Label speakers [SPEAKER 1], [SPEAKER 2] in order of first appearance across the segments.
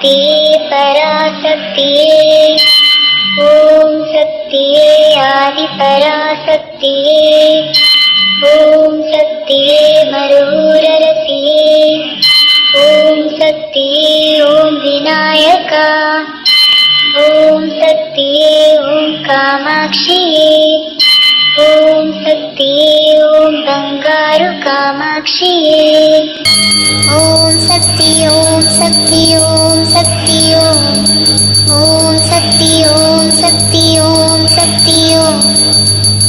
[SPEAKER 1] शक्तिये पराशक्तिये। ॐ शक्तिये आदिपराशक्तिये। ॐ शक्तिये मरूररसिये ॐ शक्तिये ॐ विनायका। ॐ शक्तिये ॐ कामाक्षिये। காமாட்சியே ஓம் சக்தியே ஓம் பங்காரு காமாட்சியே ஓம் சக்தி ஓம் சக்தி ஓம் சக்தி ஓம் ஓம் சக்தி ஓம் சக்தி ஓம் சக்தி ஓம்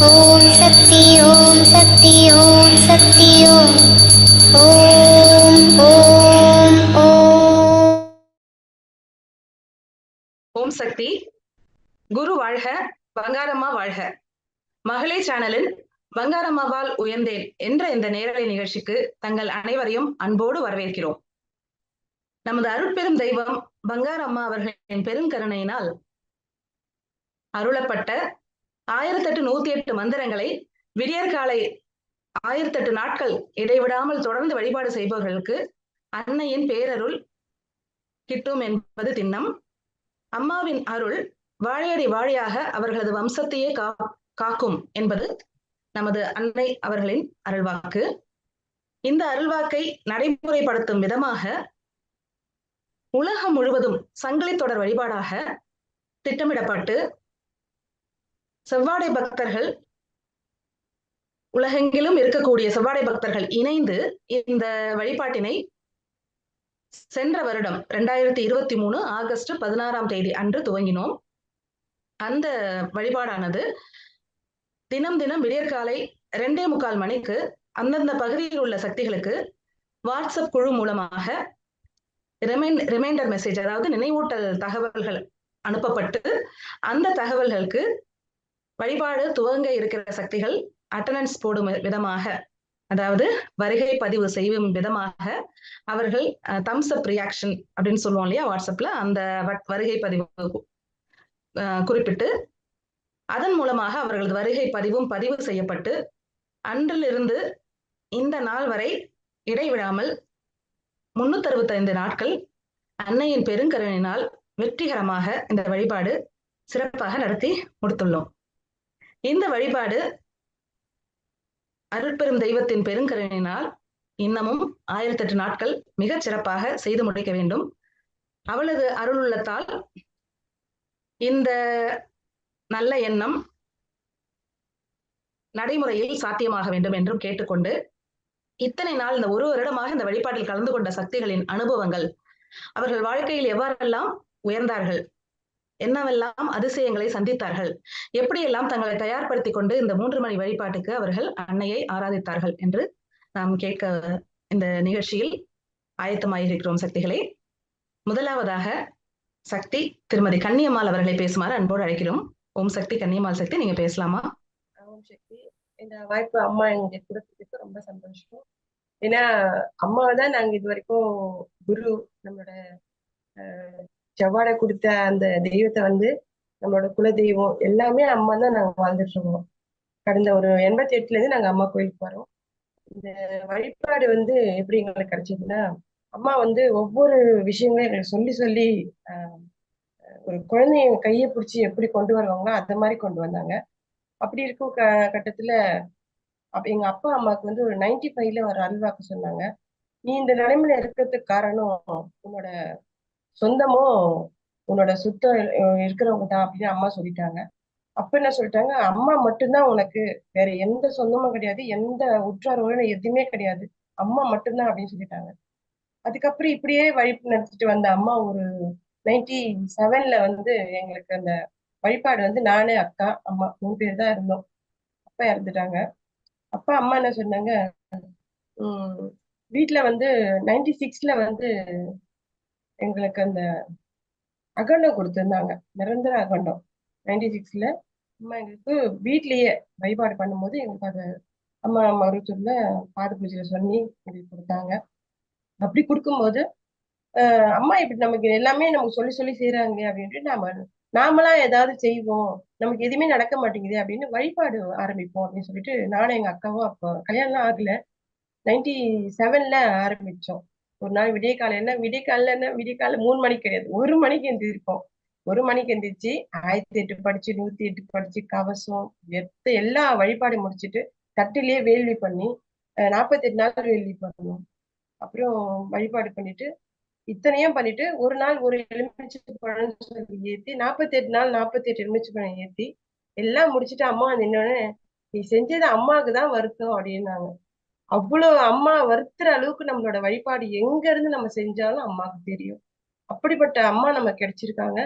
[SPEAKER 1] ஓம் சக்தி ஓம் சக்தி ஓம் சக்தி ஓம் ஓம் ஓம் ஓம்
[SPEAKER 2] ஓம் சக்தி குரு வாழ்க பங்காரம்மா வாழ்க மகளிர் சேனலில் பங்காரம்மாவால் உயர்ந்தேன் என்ற இந்த நேரலை நிகழ்ச்சிக்கு தங்கள் அனைவரையும் அன்போடு வரவேற்கிறோம். நமது அருட்பெரும் தெய்வம் பங்காரம்மா அவர்களின் பெருங்கருணையினால் அருளப்பட்ட ஆயிரத்தெட்டு நூத்தி எட்டு மந்திரங்களை விடியற்காலை ஆயிரத்தெட்டு நாட்கள் இடைவிடாமல் தொடர்ந்து வழிபாடு செய்பவர்களுக்கு அன்னையின் பேரருள் கிட்டும் என்பது திண்ணம். அம்மாவின் அருள் வாழையடி வாழையாக அவர்களது வம்சத்தையே கா காக்கும் என்பது நமது அன்னை அவர்களின் அருள்வாக்கு. இந்த அருள்வாக்கை நடைமுறைப்படுத்தும் விதமாக உலகம் முழுவதும் சங்கிலி தொடர் வழிபாடாக திட்டமிடப்பட்டு செவ்வாடை பக்தர்கள் உலகெங்கிலும் இருக்கக்கூடிய செவ்வாடை பக்தர்கள் இணைந்து இந்த வழிபாட்டினை சென்ற வருடம் ரெண்டாயிரத்தி இருபத்தி மூணு ஆகஸ்ட் பதினாறாம் தேதி அன்று துவங்கினோம். அந்த வழிபாடானது தினம் தினம் விடியற்காலை ரெண்டே முக்கால் மணிக்கு அந்தந்த பகுதியில் உள்ள சக்திகளுக்கு வாட்ஸ்அப் குழு மூலமாக ரிமைண்ட் ரிமைண்டர் மெசேஜ் அதாவது நினைவூட்டல் தகவல்கள் அனுப்பப்பட்டு அந்த தகவல்களுக்கு வழிபாடு துவங்க இருக்கிற சக்திகள் அட்டண்டன்ஸ் போடும் விதமாக அதாவது வருகை பதிவு செய்யும் விதமாக அவர்கள் தம்ஸ் அப் ரியாக்ஷன் அப்படின்னு சொல்லுவோம் இல்லையா வாட்ஸ்அப்ல அந்த வருகை பதிவு குறிப்பிட்டு அதன் மூலமாக அவர்களது வருகை பதிவும் பதிவு செய்யப்பட்டு அன்றிலிருந்து இந்த நாள் வரை இடைவிடாமல் முன்னூத்தி அறுபத்தைந்து நாட்கள் அன்னையின் பெருங்கருணினால் வெற்றிகரமாக இந்த வழிபாடு சிறப்பாக நடத்தி முடித்துள்ளோம். இந்த வழிபாடு அருட்பெரும் தெய்வத்தின் பெருங்கருணினால் இன்னமும் ஆயிரத்தி எட்டு நாட்கள் மிகச் சிறப்பாக செய்து முடிக்க வேண்டும். அவளது அருள் உள்ளத்தால் இந்த நல்ல எண்ணம் நடைமுறையில் சாத்தியமாக வேண்டும் என்றும் கேட்டுக்கொண்டு இத்தனை நாள் இந்த ஒரு வருடமாக இந்த வழிபாட்டில் கலந்து கொண்ட சக்திகளின் அனுபவங்கள் அவர்கள் வாழ்க்கையில் எவ்வாறெல்லாம் உயர்ந்தார்கள் என்னவெல்லாம் அதிசயங்களை சந்தித்தார்கள் எப்படியெல்லாம் தங்களை தயார்படுத்திக் கொண்டு இந்த மூன்று மணி வழிபாட்டுக்கு அவர்கள் அன்னையை ஆராதித்தார்கள் என்று நாம் கேட்க இந்த நிகழ்ச்சியில் ஆயத்தமாயிருக்கிறோம் சக்திகளை. முதலாவதாக சக்தி திருமதி கன்னியம்மாள் அவர்களை பேசுமாறு அன்போடு அழைக்கிறோம். ஓம் சக்தி கன்னியம்மாள் சக்தி நீங்க பேசலாமா?
[SPEAKER 3] ஓம் சக்தி. இந்த வாய்ப்பு அம்மா எங்க கொடுத்ததுக்கு ரொம்ப சந்தோஷம். ஏன்னா அம்மாவை தான் நாங்க இது வரைக்கும் குரு நம்மளோட செவ்வாடை கொடுத்த அந்த தெய்வத்தை வந்து நம்மளோட குல தெய்வம் எல்லாமே அம்மா தான் நாங்க வாழ்ந்துட்டு இருக்கோம். கடந்த ஒரு எண்பத்தி எட்டுல இருந்து நாங்க அம்மா கோயிலுக்கு வரோம் இந்த வழிபாடு வந்து எப்படி எங்களுக்கு கிடைச்சதுன்னா அம்மா வந்து ஒவ்வொரு விஷயங்களையும் எங்களுக்கு சொல்லி சொல்லி ஆஹ் ஒரு குழந்தைய கையை பிடிச்சி எப்படி கொண்டு வருவாங்களோ அந்த மாதிரி கொண்டு வந்தாங்க. அப்படி இருக்கும் க கட்டத்துல அப்ப எங்க அப்பா அம்மாவுக்கு வந்து ஒரு நைன்டி ஃபைவ்ல ஒரு அல்வாக்கு சொன்னாங்க. நீ இந்த நிலைமையில இருக்கிறதுக்கு காரணம் உன்னோட சொந்தமும் உன்னோட சுத்தம் இருக்கிறவங்க தான் அப்படின்னு அம்மா சொல்லிட்டாங்க. அப்ப என்ன சொல்லிட்டாங்க? அம்மா மட்டும்தான் உனக்கு வேற எந்த சொந்தமும் கிடையாது எந்த உற்றார் எதுவுமே கிடையாது. அம்மா மட்டும்தான் அப்படின்னு சொல்லிட்டாங்க. அதுக்கப்புறம் இப்படியே வழி நடத்திட்டு வந்த அம்மா ஒரு நைன்டி செவன்ல வந்து எங்களுக்கு அந்த வழிபாடு வந்து நானே அக்கா அம்மா மூணு பேர் தான் இருந்தோம். அப்பா இறந்துட்டாங்க. அப்பா அம்மா என்ன சொன்னாங்க? உம் வீட்டுல வந்து நைன்டி சிக்ஸ்ல வந்து எங்களுக்கு அந்த அகண்டம் கொடுத்துருந்தாங்க. நிரந்தர அகண்டம். நைன்டி சிக்ஸ்ல அம்மா எங்களுக்கு வீட்லயே வழிபாடு பண்ணும்போது எங்களுக்கு அது அம்மா மருத்துவத்துல பாத பூஜையில சொல்லி எங்களுக்கு கொடுத்தாங்க. அப்படி கொடுக்கும்போது அம்மா இப்படி நமக்கு எல்லாமே நமக்கு சொல்லி சொல்லி செய்யறாங்க அப்படின்ட்டு நாம நாமளா ஏதாவது செய்வோம். நமக்கு எதுவுமே நடக்க மாட்டேங்குது அப்படின்னு வழிபாடு ஆரம்பிப்போம் அப்படின்னு சொல்லிட்டு நானும் எங்க அக்காவும் அப்போ கல்யாணம்லாம் ஆகல. நைன்டி செவன்ல ஆரம்பிச்சோம். ஒரு நாள் விடிய காலையில விடிய காலையில என்ன விடிய காலைல மூணு மணிக்கு கிடையாது. ஒரு மணிக்கு எந்திரிப்போம். ஒரு மணிக்கு எந்திரிச்சு ஆயிரத்தி எட்டு படிச்சு நூத்தி எட்டு படிச்சு கவசம் எத்த எல்லா வழிபாடு முடிச்சிட்டு தட்டிலேயே வேள்வி பண்ணி நாற்பத்தி எட்டு நாள் வேள்வி பண்ணணும் அப்புறம் வழிபாடு பண்ணிட்டு இத்தனையும் பண்ணிட்டு ஒரு நாள் ஒரு எலுமிச்சை பழம் சொல்லி ஏத்தி நாற்பத்தி எட்டு நாள் நாற்பத்தி எட்டு எலுமிச்சை பழம் ஏத்தி எல்லாம் முடிச்சுட்டு அம்மா நின்னோடனே நீ செஞ்சது அம்மாவுக்கு தான் வருத்தம் அப்படின்னாங்க. அவ்வளவு அம்மா வருத்துற அளவுக்கு நம்மளோட வழிபாடு எங்க இருந்து நம்ம செஞ்சாலும் அம்மாவுக்கு தெரியும். அப்படிப்பட்ட அம்மா நம்ம கிடைச்சிருக்காங்க.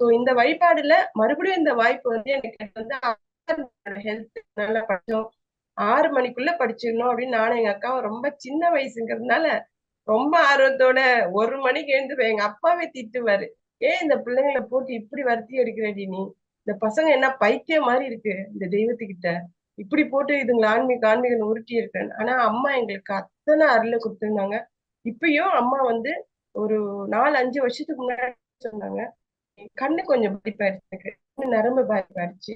[SPEAKER 3] சோ இந்த வழிபாடுல மறுபடியும் இந்த வாய்ப்பு வந்து எனக்கு வந்து ஹெல்த் நல்லா படிச்சோம். ஆறு மணிக்குள்ள படிச்சிடணும் அப்படின்னு நானும் எங்க அக்காவும் ரொம்ப சின்ன வயசுங்கிறதுனால ரொம்ப ஆர்வத்தோட ஒரு மணிக்கு எழுந்து எங்க அப்பாவே திட்டுவாரு. ஏன் இந்த பிள்ளைங்களை போட்டு இப்படி வருத்தி எடுக்கிறடி நீ? இந்த பசங்க என்ன பைத்தியம் மாதிரி இருக்கு இந்த தெய்வத்துக்கிட்ட. இப்படி போட்டு இதுங்களை ஆன்மீக ஆன்மீகம் உருட்டி இருக்கேன் ஆனா அம்மா எங்களுக்கு அத்தனை அருளை கொடுத்துருந்தாங்க. இப்பயும் அம்மா வந்து ஒரு நாலு அஞ்சு வருஷத்துக்கு முன்னாடி சொன்னாங்க. கண்ணு கொஞ்சம் பாதிப்பாயிருச்சு நரம்பு பாதிப்பாயிருச்சு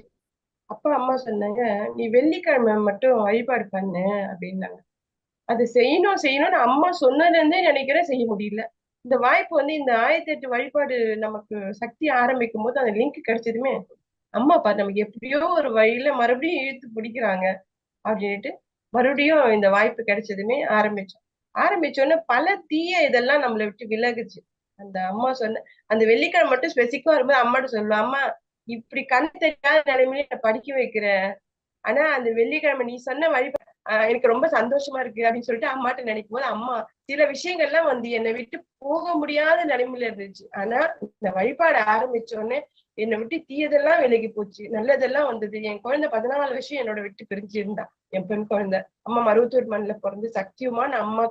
[SPEAKER 3] அப்பா அம்மா சொன்னாங்க நீ வெள்ளிக்கிழமை மட்டும் வழிபாடு பண்ணு அப்படின்னாங்க. அது செய்யணும் செய்யணும்னு அம்மா சொன்னதுலேருந்தே நினைக்கிறேன் செய்ய முடியல. இந்த வாய்ப்பு வந்து இந்த ஆயிரத்தி எட்டு வழிபாடு நமக்கு சக்தி ஆரம்பிக்கும் போது அந்த லிங்க் கிடைச்சதுமே அம்மா அப்பா நமக்கு எப்படியோ ஒரு வழியில மறுபடியும் இழுத்து பிடிக்கிறாங்க அப்படின்ட்டு மறுபடியும் இந்த வாய்ப்பு கிடைச்சதுமே ஆரம்பிச்சோம். ஆரம்பிச்சோன்னே பல தீய இதெல்லாம் நம்மளை விட்டு விலகுச்சு. அந்த அம்மா சொன்ன அந்த வெள்ளிக்கிழமை மட்டும் ஸ்பெசிஃபிக்கா வரும்போது அம்மாட்ட சொல்லுவேன் அம்மா இப்படி கண் தெரியாத நிலைமையில படிக்க வைக்கிற? ஆனா அந்த வெள்ளிக்கிழமை நீ சொன்ன வழிபாடு எனக்கு ரொம்ப சந்தோஷமா இருக்கு அப்படின்னு சொல்லிட்டு அம்மாட்ட நினைக்கும் போது அம்மா சில விஷயங்கள்லாம் வந்து என்னை விட்டு போக முடியாத நிலைமையில இருந்துச்சு. ஆனா இந்த வழிபாடு ஆரம்பிச்ச உடனே என்னை விட்டு தீயதெல்லாம் விலகி போச்சு. நல்லதெல்லாம் வந்தது. என் குழந்தை பதினாலு வருஷம் என்னோட விட்டு பிரிஞ்சிருந்தா என் பெண் குழந்தை. அம்மா மருவத்தூர் மண்ணில பிறந்து சக்தியுமான அம்மா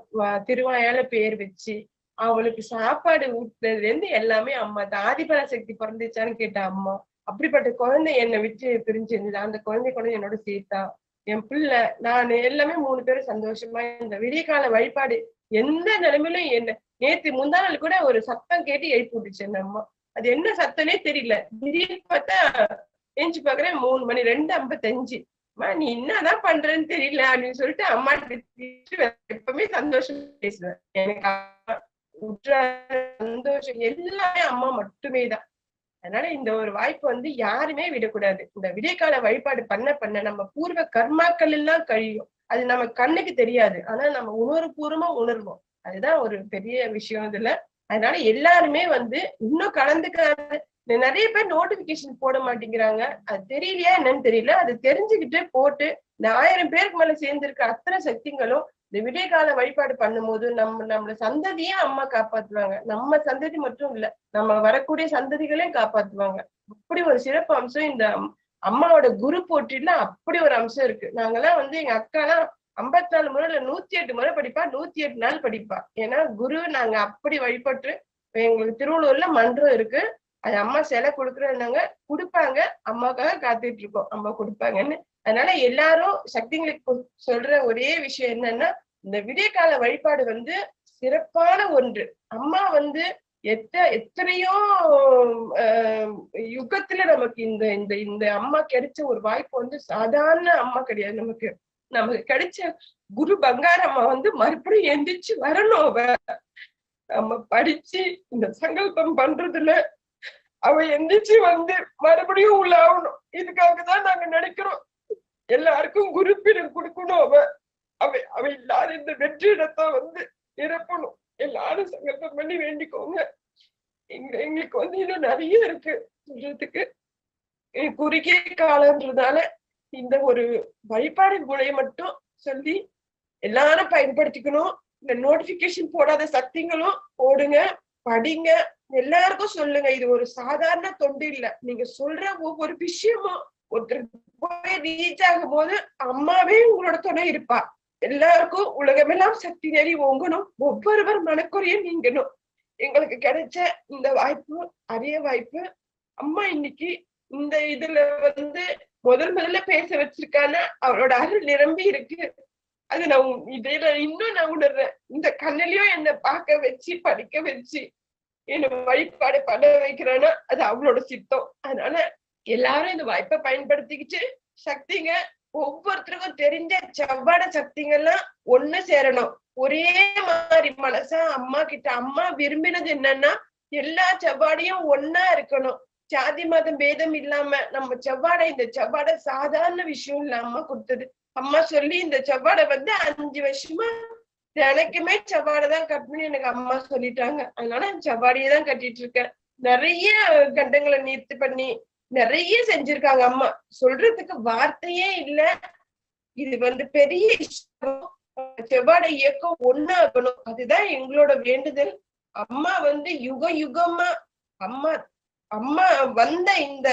[SPEAKER 3] திருவாயால பேர் வச்சு அவளுக்கு சாப்பாடு ஊட்டுறதுல இருந்து எல்லாமே அம்மா ஆதிபரா சக்தி பிறந்துச்சான்னு கேட்டா அம்மா அப்படிப்பட்ட குழந்தை என்னை விட்டு பிரிஞ்சிருந்தது. அந்த குழந்தை குழந்தை என்னோட சேர்த்தா. என் பிள்ளை நான் எல்லாமே மூணு பேரும் சந்தோஷமா இந்த விடிய கால வழிபாடு எந்த நிலைமையிலும் என்ன நேத்து முந்தா நாள் கூட ஒரு சத்தம் கேட்டு எழுப்பி விட்டுச்சு அந்த அம்மா. அது என்ன சத்தமே தெரியல. திடீர்னு பார்த்தா எஞ்சி பாக்குறேன் மூணு மணி ரெண்டு ஐம்பத்தஞ்சு. அம்மா நீ என்னதான் பண்றேன்னு தெரியல அப்படின்னு சொல்லிட்டு அம்மா எப்பவுமே சந்தோஷம் பேசுவேன். எனக்கு சந்தோஷம் எல்லாமே அம்மா மட்டுமே தான் அதனால இந்த ஒரு வாய்ப்பு வந்து யாருமே விடக்கூடாது. இந்த விடைக்கால வழிபாடு பண்ண பண்ண நம்ம பூர்வ கர்மாக்கள் எல்லாம் கழியும். அது நம்ம கண்ணுக்கு தெரியாது. ஆனா நம்ம உணர்வு பூர்வமா உணர்வோம். அதுதான் ஒரு பெரிய விஷயம் இதுல. அதனால எல்லாருமே வந்து இன்னும் கலந்துக்காது. நிறைய பேர் நோட்டிபிகேஷன் போட மாட்டேங்கிறாங்க. அது தெரியலையா என்னன்னு தெரியல. அது தெரிஞ்சுக்கிட்டு போட்டு இந்த ஆயிரம் பேருக்கு மேல சேர்ந்திருக்க அத்தனை சக்திகளும் இந்த விடிய கால வழிபாடு பண்ணும்போது நம்ம நம்மள சந்ததியே அம்மா காப்பாத்துவாங்க. நம்ம சந்ததி மட்டும் இல்ல நம்ம வரக்கூடிய சந்ததிகளையும் காப்பாத்துவாங்க. அப்படி ஒரு சிறப்பு அம்சம் இந்த அம்மாவோட குரு போட்டில அப்படி ஒரு அம்சம் இருக்கு. நாங்கெல்லாம் வந்து எங்க அக்காலாம் ஐம்பத்தி நாலு முறை இல்ல நூத்தி எட்டு முறை படிப்பா நூத்தி எட்டு நாள் படிப்பா. ஏன்னா குரு நாங்க அப்படி வழிபட்டு எங்களுக்கு திருவள்ளூர்ல மன்றம் இருக்கு. அது அம்மா சிலை கொடுக்குறேன்னாங்க கொடுப்பாங்க. அம்மாக்காக காத்துட்டு இருக்கோம். அம்மா கொடுப்பாங்கன்னு அதனால எல்லாரும் சக்திங்களுக்கு சொல்ற ஒரே விஷயம் என்னன்னா இந்த விடியகால வழிபாடு வந்து சிறப்பான ஒன்று. அம்மா வந்து எத்த எத்தனையோ யுகத்துல நமக்கு இந்த இந்த இந்த அம்மா கிடைச்ச ஒரு வாய்ப்பு வந்து சாதாரண அம்மா கிடையாது. நமக்கு நமக்கு கிடைச்ச குரு பங்கார அம்மா வந்து மறுபடியும் எந்திரிச்சு வரணும் அவ. நம்ம படிச்சு இந்த சங்கல்பம் பண்றதுல அவ எந்திரிச்சு வந்து மறுபடியும் உள்ள ஆகணும். இதுக்காக தான் நாங்க நினைக்கிறோம் எல்லாருக்கும் குறிப்பிடம் கொடுக்கணும். அவ அவ அவ இல்லாத இந்த வெற்றிடத்தை வந்து நிரப்பணும். எல்லாரும் சங்கல்பம் பண்ணி வேண்டிக்கோங்க. எங்க எங்களுக்கு வந்து இன்னும் நிறைய இருக்கு சொல்றதுக்கு. குறுகிய காலன்றதால இந்த ஒரு வழிபாடு முறையை மட்டும் சொல்லி எல்லாரும் பயன்படுத்திக்கணும். இந்த நோட்டிபிகேஷன் போடாத சக்திங்களும் போடுங்க படிங்க. எல்லாருக்கும் சொல்லுங்க. இது ஒரு சாதாரண தொண்டு இல்ல. நீங்க சொல்ற ஒவ்வொரு விஷயமும் ஒருத்தர் போய் ரீச் ஆகும் போது அம்மாவே உங்களோட துணை இருப்பா. எல்லாருக்கும் உலகமெல்லாம் சக்தி நெறி ஓங்கணும். ஒவ்வொருவர் மனக்குறையும் நீங்கணும். எங்களுக்கு கிடைச்ச இந்த வாய்ப்பு அரிய வாய்ப்பு. அம்மா இன்னைக்கு இந்த இதுல வந்து முதல் முதல்ல பேச வச்சிருக்கான அவரோட அருள் நிரம்பி இருக்கு. அது நான் இதுல இன்னும் நான் உணர்றேன். இந்த கண்ணிலையும் என்ன பார்க்க வச்சு படிக்க வச்சு என்ன வழிபாடு பண்ண வைக்கிறேன்னா அது அவளோட சித்தம். அதனால எல்லாரும் இந்த வாய்ப்பை பயன்படுத்திக்கிச்சு. சக்திங்க ஒவ்வொருத்தருக்கும் தெரிஞ்ச செவ்வாட சக்திங்கெல்லாம் ஒண்ணு சேரணும். ஒரே மாதிரி மனசா அம்மா கிட்ட அம்மா விரும்பினது என்னன்னா எல்லா செவ்வாடையும் ஒன்னா இருக்கணும். ஜாதி மதம் பேதம் இல்லாம நம்ம செவ்வாடை இந்த செவ்வாடை சாதாரண விஷயம் இல்ல அம்மா கொடுத்தது. அம்மா சொல்லி இந்த செவ்வாடை வந்து அஞ்சு வருஷமா எனக்குமே செவ்வாடை தான் கட்டணும்னு எனக்கு அம்மா சொல்லிட்டாங்க. அதனால நான் செவ்வாடையே தான் கட்டிட்டு இருக்கேன். நிறைய கண்டங்களை நிறுத்தி பண்ணி நிறைய செஞ்சிருக்காங்க. அம்மா சொல்றதுக்கு வார்த்தையே இல்ல. இது வந்து பெரிய விஷயம் செவ்வாடை இயக்கம் ஒண்ணாகணும். அதுதான் எங்களோட வேண்டுதல். அம்மா வந்து யுக யுகமா அம்மா அம்மா வந்த இந்த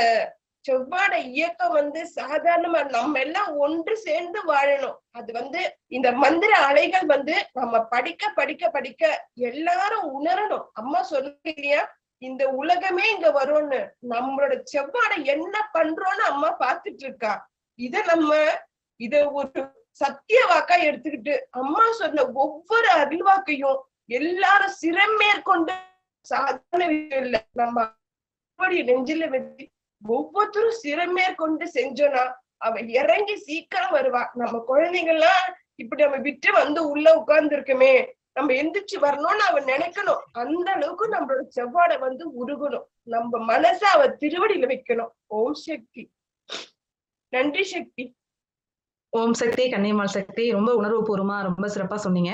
[SPEAKER 3] செவ்வாட இயக்கம் வந்து சாதாரணமா நம்ம எல்லாம் ஒன்று சேர்ந்து வாழணும். அது வந்து இந்த மந்திர அலைகள் வந்து நம்ம படிக்க படிக்க படிக்க எல்லாரும் உணரணும். அம்மா சொல்லியா இந்த உலகமே இங்க வரும்னு நம்மளோட செவ்வாட என்ன பண்றோம்னு அம்மா பாத்துட்டு இருக்கா. இத நம்ம இத ஒரு சத்திய வாக்கா எடுத்துக்கிட்டு அம்மா சொன்ன ஒவ்வொரு அருள்வாக்கையும் எல்லாரும் சிறமேற்கொண்டு சாதாரண விஷயம் இல்ல. நம்ம நெஞ்சில வச்சு ஒவ்வொருத்தரும் சிறமேற்கொண்டு செஞ்சோம்னா அவ இறங்கி சீக்கிரம் வருவா. நம்ம குழந்தைங்கள்லாம் இப்படி நம்ம விட்டு வந்து உள்ள உட்கார்ந்து இருக்குமே நம்ம எந்திரிச்சு வரணும்னு அவ நினைக்கணும். அந்த அளவுக்கு நம்மளோட செவ்வாடை வந்து உருகணும். நம்ம மனச அவ திருவடியில வைக்கணும். ஓம் சக்தி. நன்றி சக்தி.
[SPEAKER 2] ஓம் சக்தி கன்னிமால் சக்தி ரொம்ப உணர்வுபூர்வமா ரொம்ப சிறப்பா சொன்னீங்க.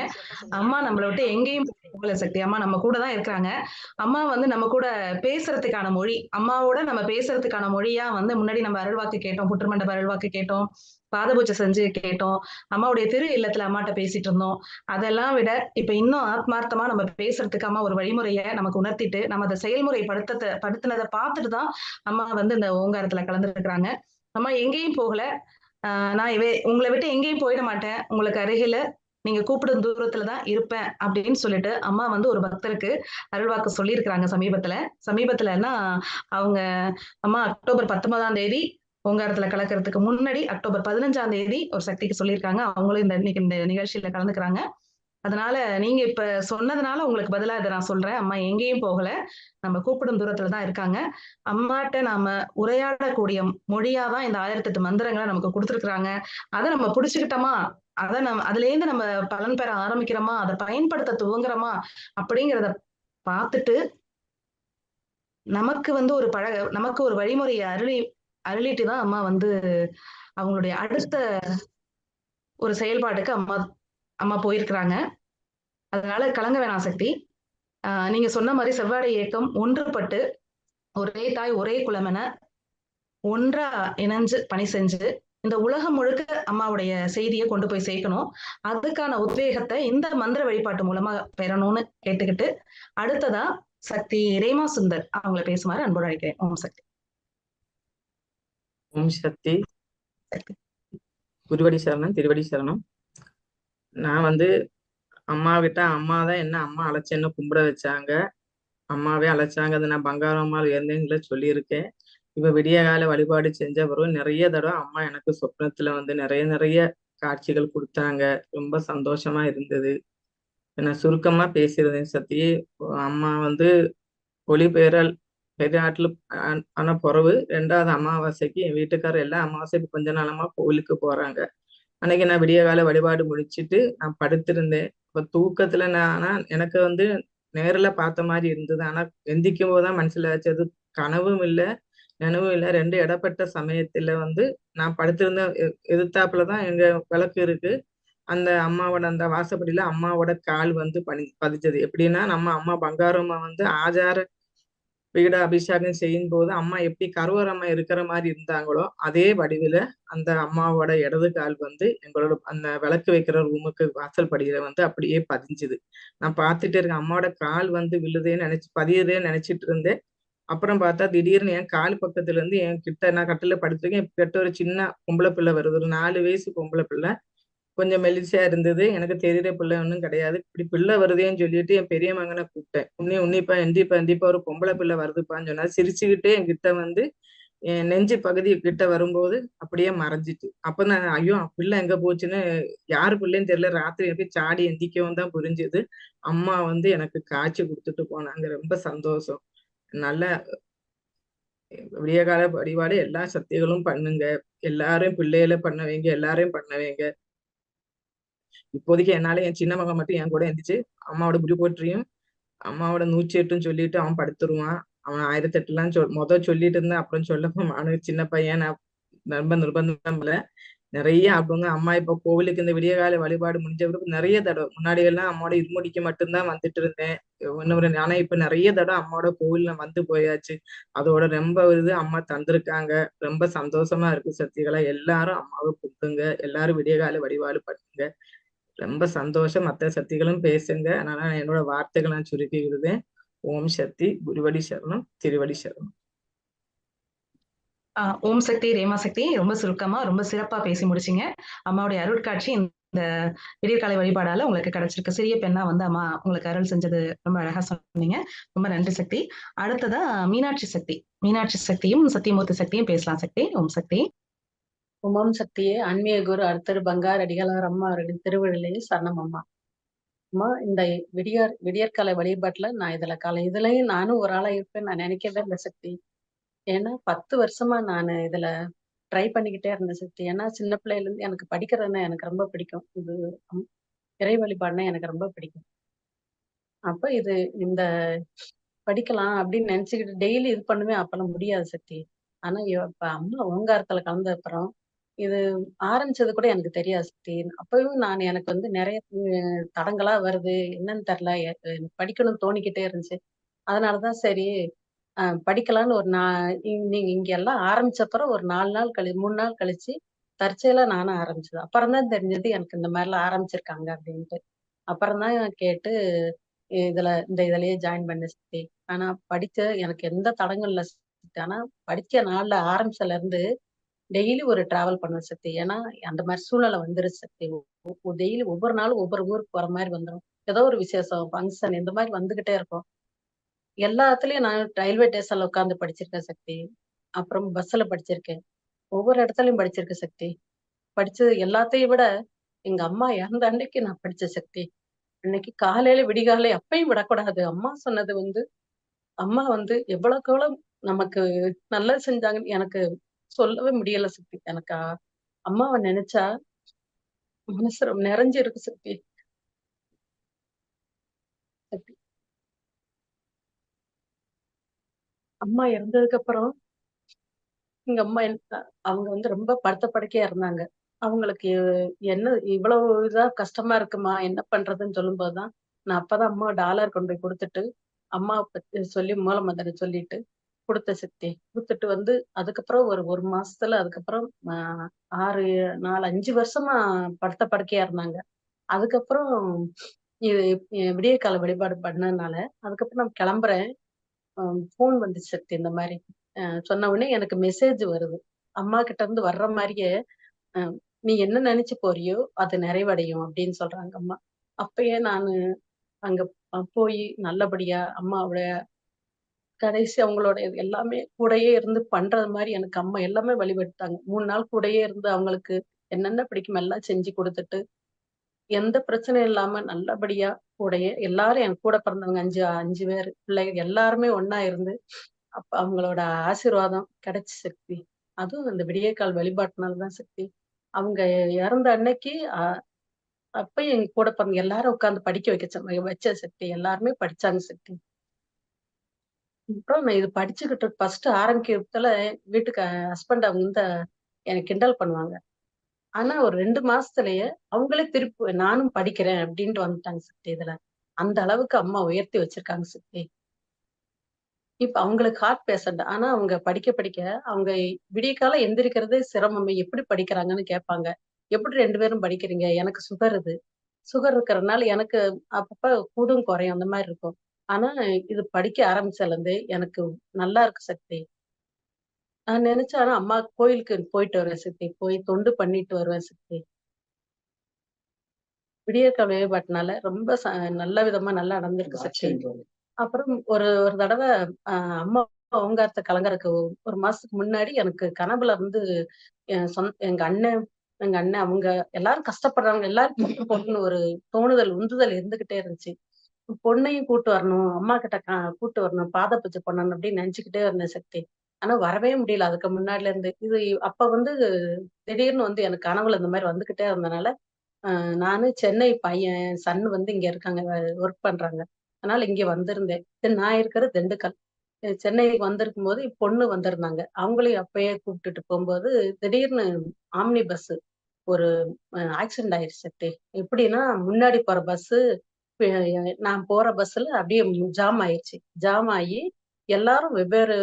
[SPEAKER 2] அம்மா நம்மளை விட்டு எங்கேயும் போகல சக்தி. அம்மா நம்ம கூட தான் இருக்கிறாங்க. அம்மா வந்து நம்ம கூட பேசுறதுக்கான மொழி அம்மாவோட நம்ம பேசுறதுக்கான மொழியா வந்து முன்னாடி நம்ம அருள்வாக்கு கேட்டோம் புற்றுமண்டப அருள்வாக்கு கேட்டோம் பாதபூஜை செஞ்சு கேட்டோம் அம்மாவுடைய திரு இல்லத்துல அம்மாட்ட பேசிட்டு இருந்தோம். அதெல்லாம் விட இப்ப இன்னும் ஆத்மார்த்தமா நம்ம பேசுறதுக்கு அம்மா ஒரு வழிமுறையை நமக்கு உணர்த்திட்டு நம்ம அதை செயல்முறைப்படுத்த படுத்தினதை பார்த்துட்டு தான் அம்மா வந்து இந்த ஓங்காரத்துல கலந்துருக்கிறாங்க. அம்மா எங்கேயும் போகல. நான் இவே உங்களை விட்டு எங்கேயும் போயிட மாட்டேன். உங்களுக்கு அருகில நீங்க கூப்பிடும் தூரத்துல தான் இருப்பேன் அப்படின்னு சொல்லிட்டு அம்மா வந்து ஒரு பக்தருக்கு அருள்வாக்கு சொல்லியிருக்கிறாங்க சமீபத்துல. சமீபத்துலன்னா அவங்க அம்மா அக்டோபர் பத்தொன்பதாம் தேதி ஓங்காரத்துல கலக்கிறதுக்கு முன்னாடி அக்டோபர் பதினஞ்சாம் தேதி ஒரு சக்திக்கு சொல்லியிருக்காங்க. அவங்களும் இந்த இன்னைக்கு இந்த நிகழ்ச்சியில கலந்துக்கிறாங்க. அதனால நீங்க இப்ப சொன்னதுனால உங்களுக்கு பதிலா இதை நான் சொல்றேன். அம்மா எங்கேயும் போகல. நம்ம கூப்பிடும் தூரத்துல தான் இருக்காங்க. அம்மாட்ட நாம உரையாடக்கூடிய மொழியாதான் இந்த ஆயிரத்தி எட்டு மந்திரங்களை நமக்கு கொடுத்துருக்குறாங்க. அதை நம்ம புடிச்சுக்கிட்டோமா? அதை நம்ம அதுல இருந்து நம்ம பலன் பெற ஆரம்பிக்கிறோமா? அதை பயன்படுத்த துவங்குறோமா? அப்படிங்கிறத பார்த்துட்டு நமக்கு வந்து ஒரு பழக நமக்கு ஒரு வழிமுறையை அருளி அருளிட்டு தான் அம்மா வந்து அவங்களுடைய அடுத்த ஒரு செயல்பாட்டுக்கு அம்மா அம்மா போயிருக்கிறாங்க. அதனால கலங்க வேணாம் சக்தி. நீங்க சொன்ன மாதிரி செவ்வாடை இயக்கம் ஒன்றுபட்டு ஒரே தாய் ஒரே குலமென ஒன்றா இணைஞ்சு பணி செஞ்சு இந்த உலகம் முழுக்க அம்மாவுடைய செய்தியை கொண்டு போய் சேர்க்கணும். அதுக்கான உத்வேகத்தை இந்த மந்திர வழிபாட்டு மூலமா பெறணும்னு கேட்டுக்கிட்டு அடுத்ததா சக்தி ரேமா சுந்தர் அவங்கள பேசுமாறு அன்போடு அழைக்கிறேன். ஓம் சக்தி.
[SPEAKER 4] ஓம் சக்தி.
[SPEAKER 2] சக்தி.
[SPEAKER 4] குருவடி சரணம் திருவடி சரணம். நான் வந்து அம்மா கிட்ட அம்மா தான் என்ன அம்மா அழைச்சேன்னு கும்பிட வச்சாங்க? அம்மாவே அழைச்சாங்க. அதை நான் பங்காரம்மாள் இருந்தேங்கள சொல்லியிருக்கேன். இப்ப விடிய கால வழிபாடு செஞ்ச பிறகு நிறைய தடவை அம்மா எனக்கு சொப்னத்துல வந்து நிறைய நிறைய காட்சிகள் கொடுத்தாங்க. ரொம்ப சந்தோஷமா இருந்தது. நான் சுருக்கமா பேசியிருந்தேன். சத்தி அம்மா வந்து ஒளிபெயரல் பெரியாட்டில் ஆன பிறவு ரெண்டாவது அமாவாசைக்கு என் வீட்டுக்காரர் எல்லா அமாவாசைக்கு கொஞ்ச நாளமா கோயிலுக்கு போறாங்க. அன்னைக்கு நான் விடிய கால வழிபாடு முடிச்சிட்டு நான் படுத்திருந்தேன். இப்போ தூக்கத்துல நான் ஆனா எனக்கு வந்து நேர்ல பார்த்த மாதிரி இருந்தது. ஆனா எந்திக்கும் போதுதான் மனசுல வச்சது கனவும் இல்லை நினைவும் இல்லை. ரெண்டு இடப்பட்ட சமயத்துல வந்து நான் படுத்திருந்த எதிர்த்தாப்புல தான் எங்க விளக்கு இருக்கு. அந்த அம்மாவோட அந்த வாசப்படியில அம்மாவோட கால் வந்து பனி பதிச்சது எப்படின்னா நம்ம அம்மா பங்காரம்மா வந்து ஆச்சார வீட அபிஷேகம் செய்யும் போது அம்மா எப்படி கருவறம்மா இருக்கிற மாதிரி இருந்தாங்களோ அதே வடிவில அந்த அம்மாவோட இடது கால் வந்து எங்களோட அந்த விளக்கு வைக்கிற ரூமுக்கு வாசல் படியில வந்து அப்படியே பதிஞ்சுது. நான் பார்த்துட்டு இருக்கேன். அம்மாவோட கால் வந்து விழுதேன்னு நினைச்சு பதியுதே நினைச்சிட்டு இருந்தேன். அப்புறம் பார்த்தா திடீர்னு என் கால் பக்கத்துல இருந்து என் கிட்ட நான் கட்டில படுத்திருக்கேன். கிட்ட ஒரு சின்ன பொம்பளை பிள்ளை வருது. ஒரு நாலு வயசு பொம்பளை பிள்ளை. கொஞ்சம் மெலிசியா இருந்தது. எனக்கு தெரியுற பிள்ளை ஒன்றும் கிடையாது. இப்படி பிள்ளை வருதேன்னு சொல்லிட்டு என் பெரிய மகனை கூப்பிட்டேன். உன்னி உன்னிப்பா எந்திப்பா எந்திப்பா ஒரு பொம்பளை பிள்ளை வருதுப்பான்னு சொன்னா சிரிச்சுக்கிட்டே என்கிட்ட வந்து என் நெஞ்சு பகுதி கிட்ட வரும்போது அப்படியே மறைஞ்சிட்டு. அப்ப நான் ஐயோ பிள்ளை எங்க போச்சுன்னு யாரு பிள்ளைன்னு தெரியல. ராத்திரி எப்படி சாடி எந்திக்கவும் தான் புரிஞ்சுது. அம்மா வந்து எனக்கு காய்ச்சி கொடுத்துட்டு போனாங்க. ரொம்ப சந்தோஷம். நல்ல விடிய கால வழிபாடு எல்லா சக்திகளும் பண்ணுங்க. எல்லாரும் பிள்ளையில பண்ண வைங்க. எல்லாரையும் பண்ண வைங்க. இப்போதைக்கு என்னால என் சின்ன மகன் மட்டும் என் கூட எந்திரிச்சு அம்மாவோட முடி அம்மாவோட நூற்றி எட்டும் சொல்லிட்டு அவன் படுத்துருவான். அவன் ஆயிரத்தி எட்டுலாம் சொல் மொத சொல்லிட்டு இருந்தா அப்புறம் சொல்லப்போ அவனுக்கு சின்ன பையன் ரொம்ப நிர்பந்தம் இல்ல. நிறைய அப்படிங்க அம்மா இப்போ கோவிலுக்கு இந்த விடியகால வழிபாடு முடிஞ்ச பிறகு நிறைய தடவை முன்னாடி எல்லாம் அம்மாவோட இருமுடிக்கு மட்டும்தான் வந்துட்டு இருந்தேன். இன்னொரு ஆனா இப்ப நிறைய தடவை அம்மாவோட கோவில்ல வந்து போயாச்சு. அதோட ரொம்ப இது அம்மா தந்திருக்காங்க. ரொம்ப சந்தோஷமா இருக்கு சக்திகளா. எல்லாரும் அம்மாவை கூப்பிடுங்க எல்லாரும் விடியகால வழிபாடு பண்ணுங்க. ரொம்ப சந்தோஷம். மற்ற சக்திகளும் பேசுங்க. அதனால என்னோட வார்த்தைகள் நான் சுருக்கிக்கிறதேன் ஓம் சக்தி குருவடி சரணம் திருவடி சரணம்.
[SPEAKER 2] ஆஹ் ஓம் சக்தி ரேமா சக்தி. ரொம்ப சுருக்கமா ரொம்ப சிறப்பா பேசி முடிச்சீங்க. அம்மாவுடைய அருட்காட்சி இந்த விடியற்காலை வழிபாடால உங்களுக்கு கிடைச்சிருக்கு. சிறிய பெண்ணா வந்து அம்மா உங்களுக்கு அருள் செஞ்சது ரொம்ப அழகா சொன்னீங்க. ரொம்ப நன்றி சக்தி. அடுத்ததா மீனாட்சி சக்தி. மீனாட்சி சக்தியும் சத்தியமூர்த்தி சக்தியும் பேசலாம் சக்தி. ஓம் சக்தி.
[SPEAKER 5] உமம் சக்தியே ஆன்மீக குரு அர்த்தர் பங்கார் அடிகளார் அம்மா அவர்களின் திருவிழிலே சரணம் அம்மா. அம்மா இந்த விடியார் விடியற்காலை வழிபாட்டுல நான் இதுல கால இதுலயும் நானும் ஒரு ஆளா இருப்பேன் நான் நினைக்கவே இல்லை சக்தி. ஏன்னா பத்து வருஷமா நான் இதுல ட்ரை பண்ணிக்கிட்டே இருந்தேன் சக்தி. ஏன்னா சின்ன பிள்ளையில இருந்து எனக்கு படிக்கிறதுன்னா எனக்கு ரொம்ப பிடிக்கும். இது அம்- இறை வழிபாடுனா எனக்கு ரொம்ப பிடிக்கும். அப்ப இது இந்த படிக்கலாம் அப்படின்னு நினைச்சுக்கிட்டு டெய்லி இது பண்ணுமே அப்பெல்லாம் முடியாது சக்தி. ஆனா இப்ப அம்மா ஓங்காரத்துல கலந்த அப்புறம் இது ஆரம்பிச்சது கூட எனக்கு தெரியாது சக்தி அப்பவும் நான் எனக்கு வந்து நிறைய உம், தடங்களா வருது. என்னன்னு தெரியல. எனக்கு படிக்கணும்னு தோணிக்கிட்டே இருந்துச்சு. அதனாலதான் சரி அஹ், படிக்கலாம்னு ஒரு நா இ- நீங்க இங்க எல்லாம் ஆரம்பிச்ச அப்புறம் ஒரு நாலு நாள் கழி மூணு நாள் கழிச்சு தற்செயலா நானும் ஆரம்பிச்சது. அப்புறம் தான் தெரிஞ்சது எனக்கு இந்த மாதிரிலாம் ஆரம்பிச்சிருக்காங்க அப்படின்ட்டு. அப்புறம் தான் கேட்டு இதுல இந்த இதுலயே ஜாயின் பண்ண சக்தி. ஆனா படிச்ச எனக்கு எந்த தடங்கள்ல ஆனா படிச்ச நாள்ல ஆரம்பிச்சதுல இருந்து டெய்லி ஒரு டிராவல் பண்ண சக்தி. ஏன்னா அந்த மாதிரி சூழ்நிலை வந்துருச்சு சக்தி. டெய்லி ஒவ்வொரு நாளும் ஒவ்வொரு ஊருக்கு போற மாதிரி வந்துடும் ஏதோ ஒரு விசேஷம் ஃபங்க்ஷன் இந்த மாதிரி வந்துகிட்டே இருக்கும். எல்லாத்துலயும் நான் ரயில்வே ஸ்டேஷன்ல உட்காந்து படிச்சிருக்கேன் சக்தி. அப்புறம் பஸ்ல படிச்சிருக்கேன். ஒவ்வொரு இடத்துலயும் படிச்சிருக்கேன் சக்தி. படிச்சது எல்லாத்தையும் விட எங்க அம்மா இறந்த அன்னைக்கு நான் படிச்ச சக்தி. அன்னைக்கு காலையில விடிகாலை அப்பையும் விடக்கூடாது. அம்மா சொன்னது வந்து அம்மா வந்து எவ்வளவுக்கு எவ்வளவு நமக்கு நல்லது செஞ்சாங்கன்னு எனக்கு சொல்லவே முடியல சக்தி எனக்கு அம்மாவை நினைச்சா மனசு ரொம்ப நிறைஞ்சு இருக்கு சக்தி சக்தி அம்மா இறந்ததுக்கு அப்புறம் எங்க அம்மா அவங்க வந்து ரொம்ப படுத்த படுக்கையா இருந்தாங்க. அவங்களுக்கு என்ன இவ்வளவு இதா கஷ்டமா இருக்குமா என்ன பண்றதுன்னு சொல்லும்போதுதான் நான் அப்பதான் அம்மா டாலர் கொண்டு போய் கொடுத்துட்டு அம்மா பத்தி சொல்லி மூலமந்திரம் சொல்லிட்டு கொடுத்த சக்தி. கொடுத்துட்டு வந்து அதுக்கப்புறம் ஒரு ஒரு மாசத்துல அதுக்கப்புறம் ஆறு நாலு அஞ்சு வருஷமா படுத்த படுக்கையா இருந்தாங்க. அதுக்கப்புறம் இது அஹ் விடியற்கால வழிபாடு பண்ணதுனால அதுக்கப்புறம் நான் கிளம்புறேன். ஃபோன் வந்துச்சு சக்தி இந்த மாதிரி. சொன்ன உடனே எனக்கு மெசேஜ் வருது. அம்மா கிட்ட இருந்து வர்ற மாதிரியே நீ என்ன நினைச்சு போறியோ அது நிறைவடையும் அப்படின்னு சொல்றாங்க அம்மா. அப்பயே நான் அங்க போய் நல்லபடியா அம்மாவோட கடைசி அவங்களோட இது எல்லாமே கூடயே இருந்து பண்றது மாதிரி எனக்கு அம்மா எல்லாமே வழிபட்டாங்க. மூணு நாள் கூடயே இருந்து அவங்களுக்கு என்னென்ன பிடிக்கும் எல்லாம் செஞ்சு கொடுத்துட்டு எந்த பிரச்சனையும் இல்லாம நல்லபடியா கூடையே எல்லாரும் என் கூட பிறந்தவங்க அஞ்சு அஞ்சு பேர் பிள்ளைகள் எல்லாருமே ஒன்னா இருந்து அப்ப அவங்களோட ஆசீர்வாதம் கிடைச்ச சக்தி. அதுவும் அந்த விடியற்கால் வழிபாட்டினால்தான் சக்தி. அவங்க இறந்த அன்னைக்கு அப்ப எங்க கூட பிறந்த எல்லாரும் உட்காந்து படிக்க வைக்க வச்ச சக்தி. எல்லாருமே படிச்சாங்க சக்தி. அப்புறம் இது படிச்சுக்கிட்டு ஃபர்ஸ்ட் ஆரம்பிக்கிறதுல வீட்டுக்கு ஹஸ்பண்ட் அவங்க இந்த எனக்கு கிண்டல் பண்ணுவாங்க. ஆனா ஒரு ரெண்டு மாசத்துலயே அவங்களே திருப்பி நானும் படிக்கிறேன் அப்படின்ட்டு வந்துட்டாங்க சக்தி இதுல. அந்த அளவுக்கு அம்மா உயர்த்தி வச்சிருக்காங்க சக்தி இப்ப அவங்களுக்கு ஹார்ட் பேஷண்ட் ஆனா அவங்க படிக்க படிக்க அவங்க விடிய காலம் எந்திரிக்கிறதே சிரமம். எப்படி படிக்கிறாங்கன்னு கேட்பாங்க. எப்படி ரெண்டு பேரும் படிக்கிறீங்க? எனக்கு சுகர் இது. சுகர் இருக்கிறதுனால எனக்கு அப்பப்ப கூடும் குறையும். அந்த மாதிரி இருக்கும். ஆனா இது படிக்க ஆரம்பிச்சதுல இருந்து எனக்கு நல்லா இருக்கு சக்தி. நான் நினைச்சேன் ஆனா அம்மா கோயிலுக்கு போயிட்டு வருவேன் சக்தி. போய் தொண்டு பண்ணிட்டு வருவேன் சக்தி. விடியற்கால வழிபாட்டுனால ரொம்ப ச- நல்ல விதமா நல்லா நடந்திருக்கு சக்தி. அப்புறம் ஒரு ஒரு தடவை ஆஹ் அம்மா ஓங்காரத்தை கலங்கறதுக்கு ஒரு மாசத்துக்கு முன்னாடி எனக்கு கனவுல இருந்து என் சொந்த எங்க அண்ணன் எங்க அண்ணன் அவங்க எல்லாரும் கஷ்டப்படுறாங்க. எல்லாரும் கூட்டு போகணும்னு ஒரு தோணுதல் உந்துதல் இருந்துகிட்டே இருந்துச்சு. பொண்ணையும் கூட்டு வரணும் அம்மா கிட்ட கா- கூட்டு வரணும் பாத பூஜை பண்ணணும் அப்படின்னு நினைச்சுக்கிட்டே இருந்தேன் சக்தி. ஆனா வரவே முடியல. அதுக்கு முன்னாடில இருந்து இது அப்ப வந்து திடீர்னு வந்து எனக்கு கனவுல இந்த மாதிரி வந்துகிட்டே இருந்தனால நானு சென்னை பையன் சன் வந்து இங்க இருக்காங்க ஒர்க் பண்றாங்க. அதனால இங்க வந்திருந்தேன். நான் இருக்கிற திண்டுக்கல். சென்னைக்கு வந்திருக்கும் போது பொண்ணு வந்திருந்தாங்க. அவங்களையும் அப்பயே கூப்பிட்டுட்டு போகும்போது திடீர்னு ஆம்னி பஸ் ஒரு ஆக்சிடென்ட் ஆயிடுச்சு சக்தி. எப்படின்னா முன்னாடி போற பஸ் நான் போற பஸ்ல அப்படியே ஜாம் ஆயிடுச்சு ஜாம் ஆகி எல்லாரும் வெவ்வேறு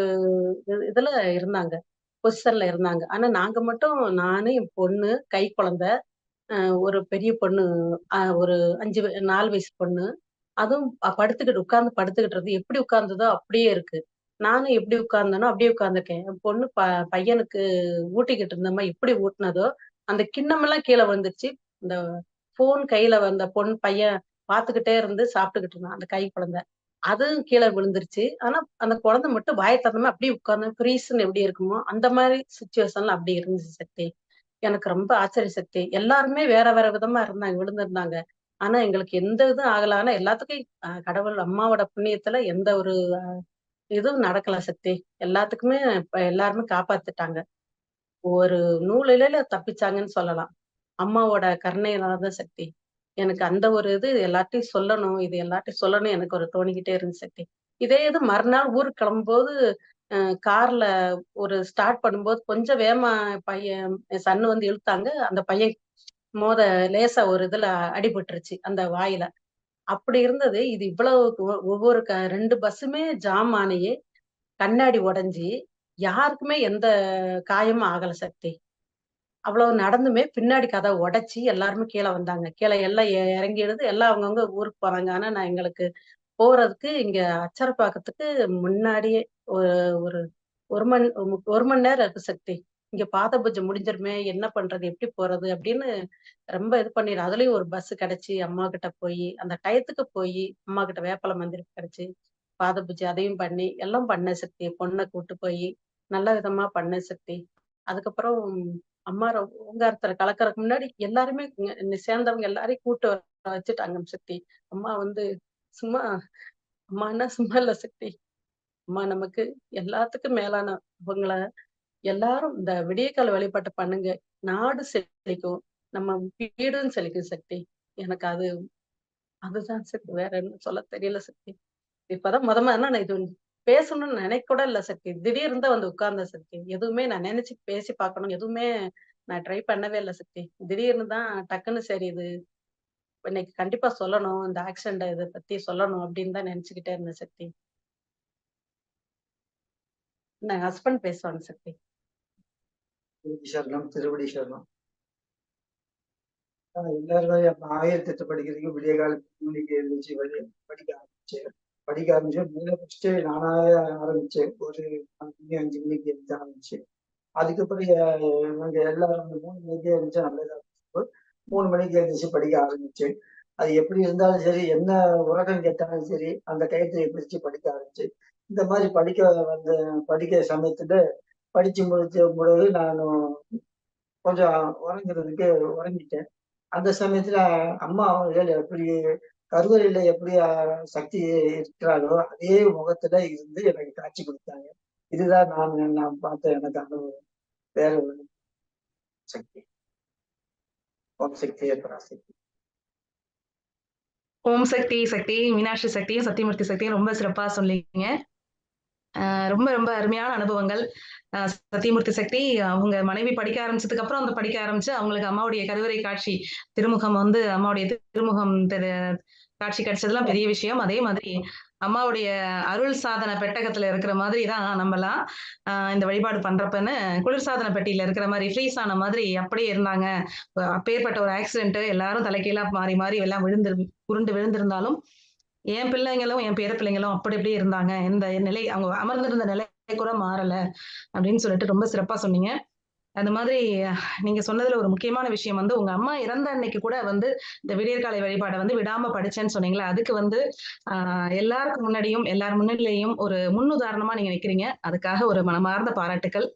[SPEAKER 5] இதுல இருந்தாங்க. பொசிஷன்ல இருந்தாங்க. ஆனா நாங்க மட்டும் நானு என் பொண்ணு கை குழந்த ஒரு பெரிய பொண்ணு ஒரு அஞ்சு நாலு வயசு பொண்ணு. அதுவும் ப- படுத்துக்கிட்டு உட்கார்ந்து படுத்துக்கிட்டு இருந்து எப்படி உட்கார்ந்ததோ அப்படியே இருக்கு. நானும் எப்படி உட்கார்ந்தனோ அப்படியே உட்கார்ந்துருக்கேன். என் பொண்ணு ப பையனுக்கு ஊட்டிக்கிட்டு இருந்தம்மா எப்படி ஊட்டினதோ அந்த கிண்ணமெல்லாம் கீழே வந்துருச்சு இந்த போன் கையில வந்த பொண்ணு பையன் பார்த்துக்கிட்டே இருந்து சாப்பிட்டுக்கிட்டு இருந்தான் அந்த கை குழந்தை. அதுவும் கீழே விழுந்துருச்சு. ஆனா அந்த குழந்தை மட்டும் பயத்தந்தமே அப்படியே உட்கார்ந்து ஃப்ரீஸ்ன்னு எப்படி இருக்குமோ அந்த மாதிரி சுச்சுவேஷன்ல அப்படி இருந்துச்சு சக்தி. எனக்கு ரொம்ப ஆச்சரிய சக்தி. எல்லாருமே வேற வேற விதமா இருந்தாங்க விழுந்திருந்தாங்க. ஆனா எங்களுக்கு எந்த இதுவும் ஆகல. ஆனா எல்லாத்துக்கும் கடவுள் அம்மாவோட புண்ணியத்துல எந்த ஒரு இதுவும் நடக்கல சக்தி. எல்லாத்துக்குமே எல்லாருமே காப்பாத்துட்டாங்க. ஒரு நூலில தப்பிச்சாங்கன்னு சொல்லலாம். அம்மாவோட கருணையினால தான் சக்தி. எனக்கு அந்த ஒரு இது எல்லார்ட்டையும் சொல்லணும் இது எல்லார்ட்டையும் சொல்லணும் எனக்கு ஒரு தோணிக்கிட்டே இருந்துச்சு சக்தி. இதே இது மறுநாள் ஊருக்கு கிளம்பும்போது கார்ல ஒரு ஸ்டார்ட் பண்ணும்போது கொஞ்சம் வேமா பையன் சன்னு வந்து இழுத்தாங்க. அந்த பையன் மோத லேசா ஒரு இதுல அடிபட்டுருச்சு அந்த வாயில. அப்படி இருந்தது. இது இவ்வளவு ஒ- ஒவ்வொரு க ரெண்டு பஸ்ஸுமே ஜாம் ஆனையே கண்ணாடி உடஞ்சி யாருக்குமே எந்த காயமும் ஆகல சக்தி. அவ்வளவு நடந்துமே பின்னாடி கதை உடைச்சி எல்லாருமே கீழே வந்தாங்க. கீழே எல்லாம் இறங்கிடுது எல்லாம் அவங்கவுங்க ஊருக்கு போறாங்க. ஆனா நான் எங்களுக்கு போறதுக்கு இங்க அச்சரப்பாக்கத்துக்கு முன்னாடியே ஒரு ஒரு ஒரு மணி ஒரு மணி நேரம் இருக்கு சக்தி. இங்க பாத பூஜை முடிஞ்சிருமே என்ன பண்றது எப்படி போறது அப்படின்னு ரொம்ப இது பண்ணிடு அதுலயும் ஒரு பஸ் கிடைச்சி அம்மா கிட்ட போய் அந்த டயத்துக்கு போய் அம்மா கிட்ட வேப்பல மந்திரி கிடைச்சி பாத பூஜை அதையும் பண்ணி எல்லாம் பண்ண சக்தி. பொண்ணை கூட்டு போய் நல்ல விதமா பண்ண சக்தி. அதுக்கப்புறம் அம்மா ரொ- ஓங்காரத்துல கலக்கறதுக்கு முன்னாடி எல்லாருமே சேர்ந்தவங்க எல்லாரையும் கூட்டு வச்சுட்டாங்க சக்தி. அம்மா வந்து சும்மா அம்மான்னா சும்மா இல்ல சக்தி. அம்மா நமக்கு எல்லாத்துக்கும் மேலான அவங்கள எல்லாரும் இந்த விடியக்கால வழிபாட்டை பண்ணுங்க. நாடு செழிக்கும். நம்ம வீடும் செழிக்கும் சக்தி. எனக்கு அது அதுதான் சக்தி. வேற என்ன சொல்ல தெரியல சக்தி. இப்பதான் முத நான் இது பேசணும்னு நினைக்க கூட இல்ல சக்தி திடீர்னு தான் வந்து உட்கார்ந்த சக்தி எதுவுமே நான் நினைச்சு பேசி பார்க்கணும். எதுவுமே நான் ட்ரை பண்ணவே இல்லை சக்தி திடீர்னு தான் டக்குன்னு சரி இது இன்னைக்கு கண்டிப்பா சொல்லணும். இந்த ஆக்சிடென்ட் இதை பத்தி சொல்லணும் அப்படின்னு தான் நினைச்சுக்கிட்டே இருந்தேன் சக்தி நான் ஹஸ்பண்ட் பேசுவாங்க சக்தி
[SPEAKER 6] திருவடி சரணம் திருவடி சரணம். எல்லாரும் ஆயிரத்தி எட்டு படிக்கிறதுக்கு விடிய காலத்துக்கு மணிக்கு எழுந்திரிச்சு படிக்க ஆரம்பிச்சேன் படிக்க ஆரம்பிச்சேன் மேலே ஃபர்ஸ்ட் நானாவே ஆரம்பிச்சேன். ஒரு அஞ்சு மணி அஞ்சு மணிக்கு எழுந்த ஆரம்பிச்சேன். அதுக்கப்புறம் நாங்கள் எல்லாரும் மூணு மணிக்கே எழுந்திரிச்சா நல்லதாக மூணு மணிக்கு எழுந்திரிச்சு படிக்க ஆரம்பிச்சேன். அது எப்படி இருந்தாலும் சரி என்ன உறக்கம் கேட்டாலும் சரி அந்த டயத்தை பிடிச்சி படிக்க ஆரம்பிச்சு இந்த மாதிரி படிக்க வந்த படிக்கிற சமயத்துல படிச்சு முடிச்ச பொழுது நான் கொஞ்சம் உறங்குறதுக்கு உறங்கிட்டேன். அந்த சமயத்துல அம்மா அவர்கள் எப்படி கருவறையில எப்படி சக்தி இருக்கிறாரோ அதே முகத்துல இருந்து எனக்கு காட்சி கொடுத்தாங்க. இதுதான் நான் நான் பார்த்த எனக்கு அனுபவம். வேற ஒரு சக்தி. ஓம் சக்தி பராசக்தி.
[SPEAKER 2] ஓம் சக்தி சக்தி மீனாட்சி சக்தியும் சத்தியமூர்த்தி சக்தியும் ரொம்ப சிறப்பா சொன்னீங்க ரொம்ப ரொம்ப அருமையான அனுபவங்கள். சத்தியமூர்த்தி சக்தி அவங்க மனைவி படிக்க ஆரம்பிச்சதுக்கு அப்புறம் அந்த படிக்க ஆரம்பிச்சு அவங்களுக்கு அம்மாவுடைய கருவறை காட்சி திருமுகம் வந்து அம்மாவுடைய திருமுகம் காட்சி கிடைச்சதுலாம் பெரிய விஷயம். அதே மாதிரி அம்மாவுடைய அருள் சாதன பெட்டகத்துல இருக்கிற மாதிரி தான் நம்மலாம் ஆஹ் இந்த வழிபாடு பண்றப்பன்னு குளிர்சாதன பெட்டியில இருக்கிற மாதிரி ஃப்ரீஸ் ஆன மாதிரி அப்படியே இருந்தாங்க. அப்பேற்பட்ட ஒரு ஆக்சிடென்ட் எல்லாரும் தலைகீழா மாறி மாறி எல்லாம் விழுந்து உருண்டு விழுந்திருந்தாலும் என் பிள்ளைங்களும் என் பேர பிள்ளைங்களும் அப்படி இப்படி இருந்தாங்க. இந்த நிலை அவங்க அமர்ந்திருந்த நிலை கூட மாறல அப்படின்னு சொல்லிட்டு ரொம்ப சிறப்பா சொன்னீங்க. அந்த மாதிரி நீங்க சொன்னதுல ஒரு முக்கியமான விஷயம் வந்து உங்க அம்மா இறந்த அன்னைக்கு கூட வந்து இந்த விடியற்காலை வழிபாடை வந்து விடாம படிச்சேன்னு சொன்னீங்களா அதுக்கு வந்து ஆஹ் எல்லாருக்கும் முன்னாடியும் எல்லார் முன்னிலையும் ஒரு முன்னுதாரணமா நீங்க நிக்கிறீங்க. அதுக்காக ஒரு மனமார்ந்த பாராட்டுக்கள்.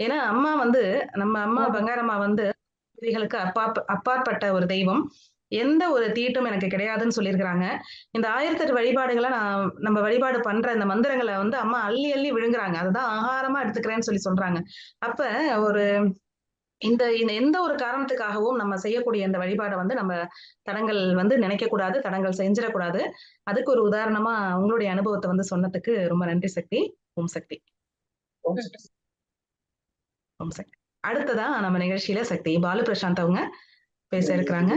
[SPEAKER 2] ஏன்னா அம்மா வந்து நம்ம அம்மா பங்காரம்மா வந்து விதிகளுக்கு அப்பா அப்பாற்பட்ட ஒரு தெய்வம். எந்த ஒரு தீட்டும் எனக்கு கிடையாதுன்னு சொல்லியிருக்கிறாங்க. இந்த ஆயிரத்தெட்டு வழிபாடுகளை நான் நம்ம வழிபாடு பண்ற இந்த மந்திரங்களை வந்து அம்மா அள்ளி அள்ளி விழுங்குறாங்க. அதுதான் ஆகாரமா எடுத்துக்கிறேன்னு சொல்லி சொல்றாங்க. அப்ப ஒரு இந்த இந்த எந்த ஒரு காரணத்துக்காகவும் நம்ம செய்யக்கூடிய இந்த வழிபாடை வந்து நம்ம தடங்கள் வந்து நினைக்க கூடாது தடங்கள் செஞ்சிடக்கூடாது. அதுக்கு ஒரு உதாரணமா உங்களுடைய அனுபவத்தை வந்து சொன்னதுக்கு ரொம்ப நன்றி சக்தி. ஓம் சக்தி.
[SPEAKER 6] ஓம் சக்தி.
[SPEAKER 2] ஓம் சக்தி. அடுத்ததா நம்ம நிகழ்ச்சியில சக்தி பாலு பிரசாந்த் அவங்க. பேச இருக்கிறாங்க.